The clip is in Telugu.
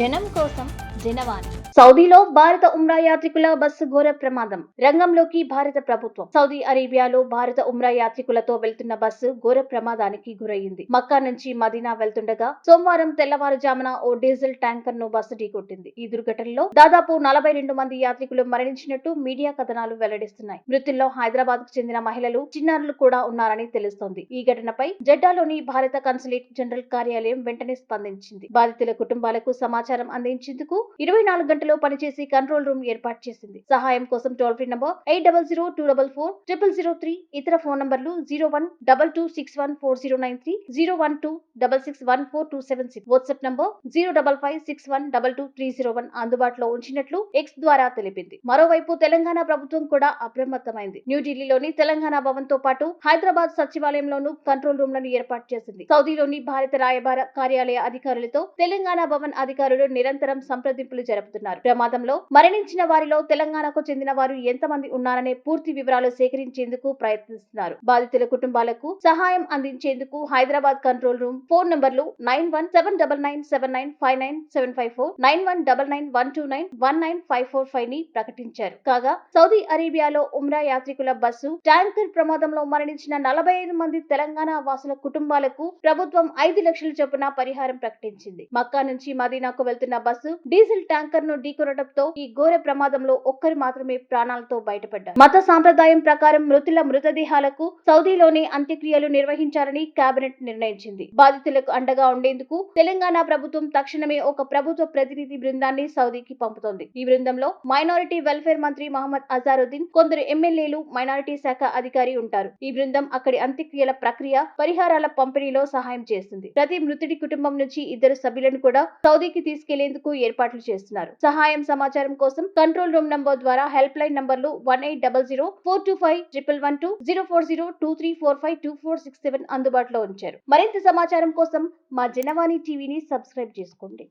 జనం కోసం జనవాణి సౌదీలో భారత ఉమ్రా యాత్రికుల బస్సు ఘోర ప్రమాదం. రంగంలోకి భారత ప్రభుత్వం. సౌదీ అరేబియాలో భారత ఉమ్రా యాత్రికులతో వెళ్తున్న బస్సు ఘోర ప్రమాదానికి గురయ్యింది మక్కా నుంచి మదీనా వెళ్తుండగా సోమవారం తెల్లవారుజామున ఓ డీజిల్ ట్యాంకర్ను బస్సు ఢీకొట్టింది. ఈ దుర్ఘటనలో దాదాపు నలభై రెండు మంది యాత్రికులు మరణించినట్టు మీడియా కథనాలు వెల్లడిస్తున్నాయి. మృతుల్లో హైదరాబాద్కు చెందిన మహిళలు చిన్నారులు కూడా ఉన్నారని తెలుస్తోంది. ఈ ఘటనపై జెడ్డాలోని భారత కన్సులేట్ జనరల్ కార్యాలయం వెంటనే స్పందించింది. బాధితుల కుటుంబాలకు సమాచారం అందించేందుకు ఇరవై నాలుగు గంటలు పనిచేసి కంట్రోల్ రూమ్ ఏర్పాటు చేసింది. సహాయం కోసం toll free number eight double zero two double four triple zero three ఇతర ఫోన్ నంబర్లు zero one double two six one four zero nine three zero one two double six one four two seven six. WhatsApp number zero double five six one double two three zero one అందుబాటులో ఉంచినట్లు ఎక్స్ ద్వారా తెలిపింది. మరోవైపు తెలంగాణ ప్రభుత్వం కూడా అప్రమత్తమైంది. న్యూఢిల్లీలోని తెలంగాణ భవన్తో పాటు హైదరాబాద్ సచివాలయంలోనూ కంట్రోల్ రూమ్లను ఏర్పాటు చేసింది. సౌదీలోని భారత రాయబార కార్యాలయ అధికారులతో తెలంగాణ భవన్ అధికారులు నిరంతరం సంప్రదింపులు జరుపుతున్నారు. ప్రమాదంలో మరణించిన వారిలో తెలంగాణకు చెందిన వారు ఎంతమంది ఉన్నారనే పూర్తి వివరాలు సేకరించేందుకు ప్రయత్నిస్తున్నారు. బాధితుల కుటుంబాలకు సహాయం అందించేందుకు హైదరాబాద్ కంట్రోల్ రూమ్ ఫోన్ నంబర్లు nine one seven double nine seven nine five nine seven five four nine one double nine one two nine one nine five four ఫైవ్ని ప్రకటించారు. కాగా సౌదీ అరేబియాలో ఉమ్రా యాత్రికుల బస్సు ట్యాంకర్ ప్రమాదంలో మరణించిన నలభై ఐదు మంది తెలంగాణ వాసుల కుటుంబాలకు ప్రభుత్వం ఐదు లక్షల చొప్పున పరిహారం ప్రకటించింది. మక్కా నుంచి మదీనాకు వెళ్తున్న బస్సు డీజిల్ ట్యాంకర్ను ఢీకొనడంతో ఈ ఘోర ప్రమాదంలో ఒక్కరు మాత్రమే ప్రాణాలతో బయటపడ్డారు. మత సాంప్రదాయం ప్రకారం మృతుల మృతదేహాలకు సౌదీలోనే అంత్యక్రియలు నిర్వహించాలని కేబినెట్ నిర్ణయించింది. బాధితులకు అండగా ఉండేందుకు తెలంగాణ ప్రభుత్వం తక్షణమే ఒక ప్రభుత్వ ప్రతినిధి బృందాన్ని సౌదీకి పంపుతోంది. ఈ బృందంలో మైనారిటీ వెల్ఫేర్ మంత్రి మహమ్మద్ అజారుద్దీన్ కొందరు ఎమ్మెల్యేలు మైనారిటీ శాఖ అధికారి ఉంటారు. ఈ బృందం అక్కడి అంత్యక్రియల ప్రక్రియ పరిహారాల పంపిణీలో సహాయం చేస్తుంది. ప్రతి మృతుడి కుటుంబం నుంచి ఇద్దరు సభ్యులను కూడా సౌదీకి తీసుకెళ్ళేందుకు ఏర్పాట్లు చేస్తున్నారు. సహాయం సమాచారం కోసం కంట్రోల్ రూమ్ నంబర్ ద్వారా హెల్ప్ లైన్ నంబర్లు one eight double zero four two five triple one two zero four zero two three four five two four six seven అందుబాటులో ఉంచారు. మరింత సమాచారం కోసం మా జనవాణి టీవీని సబ్స్క్రైబ్ చేసుకోండి.